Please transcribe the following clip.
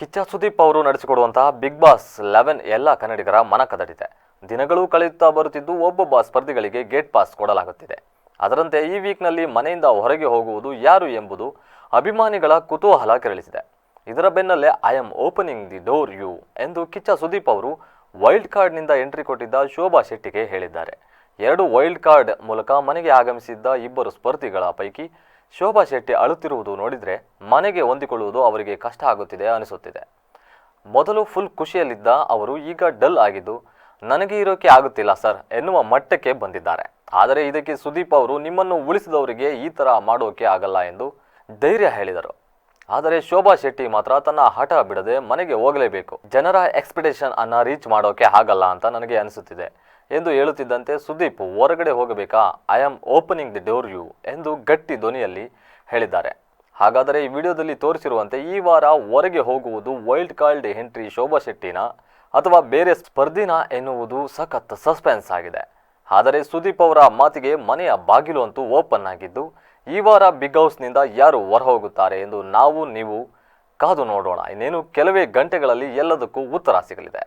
ಕಿಚ್ಚ ಸುದೀಪ್ ಅವರು ನಡೆಸಿಕೊಡುವಂತಹ big boss eleven ಎಲ್ಲ ಕನ್ನಡಿಗರ ಮನ ಕದಡಿದೆ. ದಿನಗಳು ಕಳೆಯುತ್ತಾ ಬರುತ್ತಿದ್ದು ಒಬ್ಬೊಬ್ಬ ಸ್ಪರ್ಧಿಗಳಿಗೆ ಗೇಟ್ ಪಾಸ್ ಕೊಡಲಾಗುತ್ತಿದೆ. ಅದರಂತೆ ಈ ವೀಕ್ನಲ್ಲಿ ಮನೆಯಿಂದ ಹೊರಗೆ ಹೋಗುವುದು ಯಾರು ಎಂಬುದು ಅಭಿಮಾನಿಗಳ ಕುತೂಹಲ ಕೆರಳಿಸಿದೆ. ಇದರ ಬೆನ್ನಲ್ಲೇ I am opening the door you ಎಂದು ಕಿಚ್ಚ ಸುದೀಪ್ ಅವರು ವೈಲ್ಡ್ ಕಾರ್ಡ್ನಿಂದ ಎಂಟ್ರಿ ಕೊಟ್ಟಿದ್ದ ಶೋಭಾ ಶೆಟ್ಟಿಗೆ ಹೇಳಿದ್ದಾರೆ. ಎರಡು ವೈಲ್ಡ್ ಕಾರ್ಡ್ ಮೂಲಕ ಮನೆಗೆ ಆಗಮಿಸಿದ್ದ ಇಬ್ಬರು ಸ್ಪರ್ಧಿಗಳ ಪೈಕಿ ಶೋಭಾ ಶೆಟ್ಟಿ ಅಳುತ್ತಿರುವುದು ನೋಡಿದರೆ ಮನೆಗೆ ಹೊಂದಿಕೊಳ್ಳುವುದು ಅವರಿಗೆ ಕಷ್ಟ ಆಗುತ್ತಿದೆ ಅನಿಸುತ್ತಿದೆ. ಮೊದಲು ಫುಲ್ ಖುಷಿಯಲ್ಲಿದ್ದ ಅವರು ಈಗ ಡಲ್ ಆಗಿದ್ದು, ನನಗೆ ಇರೋಕೆ ಆಗುತ್ತಿಲ್ಲ ಸರ್ ಎನ್ನುವ ಮಟ್ಟಕ್ಕೆ ಬಂದಿದ್ದಾರೆ. ಆದರೆ ಇದಕ್ಕೆ ಸುದೀಪ್ ಅವರು, ನಿಮ್ಮನ್ನು ಉಳಿಸಿದವರಿಗೆ ಈ ಥರ ಮಾಡೋಕೆ ಆಗಲ್ಲ ಎಂದು ಧೈರ್ಯ ಹೇಳಿದರು. ಆದರೆ ಶೋಭಾ ಶೆಟ್ಟಿ ಮಾತ್ರ ತನ್ನ ಹಠ ಬಿಡದೆ ಮನೆಗೆ ಹೋಗಲೇಬೇಕು. ಜನರ ಎಕ್ಸ್ಪೆಕ್ಟೇಷನ್ ಅನ್ನ ರೀಚ್ ಮಾಡೋಕೆ ಆಗಲ್ಲ ಅಂತ ನನಗೆ ಅನಿಸುತ್ತಿದೆ. ಎಂದು ಹೇಳುತ್ತಿದ್ದಂತೆ ಸುದೀಪ್ ಹೊರಗಡೆ ಹೋಗಬೇಕಾ? I am opening the door you ಎಂದು ಗಟ್ಟಿ ಧ್ವನಿಯಲ್ಲಿ ಹೇಳಿದ್ದಾರೆ. ಹಾಗಾದರೆ ಈ ವಿಡಿಯೋದಲ್ಲಿ ತೋರಿಸಿರುವಂತೆ ಈ ವಾರ ಹೊರಗೆ ಹೋಗುವುದು ವೈಲ್ಡ್ ಕಾರ್ಡ್ ಎಂಟ್ರಿ ಶೋಭಾ ಶೆಟ್ಟಿನ ಅಥವಾ ಬೇರೆ ಸ್ಪರ್ಧಿನ ಎನ್ನುವುದು ಸಖತ್ ಸಸ್ಪೆನ್ಸ್ ಆಗಿದೆ. ಆದರೆ ಸುದೀಪ್ ಅವರ ಮಾತಿಗೆ ಮನೆಯ ಬಾಗಿಲು ಅಂತೂ ಓಪನ್ ಆಗಿದ್ದು, ಈ ವಾರ ಬಿಗ್ ಹೌಸ್ನಿಂದ ಯಾರು ಹೊರ ಹೋಗುತ್ತಾರೆ ಎಂದು ನಾವು, ನೀವು ಕಾದು ನೋಡೋಣ. ಇನ್ನೇನು, ಕೆಲವೇ ಗಂಟೆಗಳಲ್ಲಿ ಎಲ್ಲದಕ್ಕೂ ಉತ್ತರ ಸಿಗಲಿದೆ.